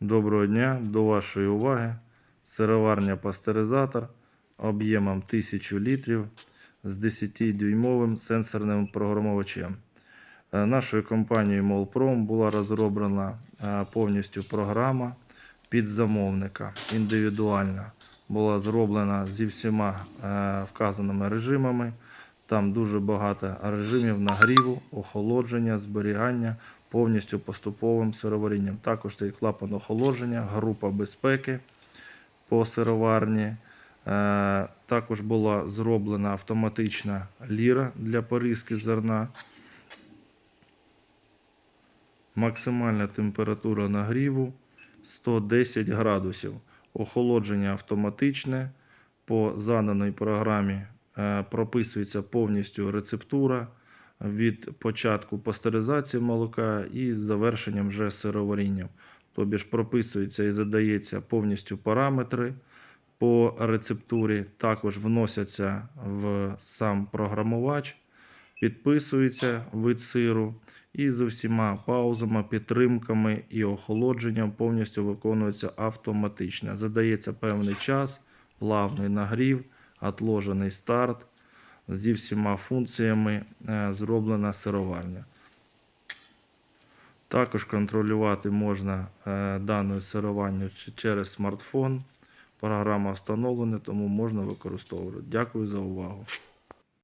Доброго дня, до вашої уваги. Сироварня пастеризатор об'ємом 1000 літрів з 10-дюймовим сенсорним програмувачем. Е, Нашою компанією Молпром була розроблена е, повністю програма під замовника індивідуальна. Була зроблена зі всіма е, вказаними режимами. Там дуже багато режимів нагріву, охолодження, зберігання повністю поступовим сироварінням. Також стоїть клапан охолодження, група безпеки по сироварні. Е, Також була зроблена автоматична ліра для порізки зерна. Максимальна температура нагріву 110 градусів. Охолодження автоматичне. По заданій програмі прописується повністю рецептура від початку пастеризації молока і завершенням вже сироварінням. Тобі ж прописується і задається повністю параметри по рецептурі, також вносяться в сам програмувач, підписується вид сиру і з усіма паузами, підтримками і охолодженням повністю виконується автоматично. Задається певний час, плавний нагрів, отложений старт. Зі всіма функціями е, зроблена сироварня. Також контролювати можна е, дану сировальню через смартфон. Програма встановлена, тому можна використовувати. Дякую за увагу.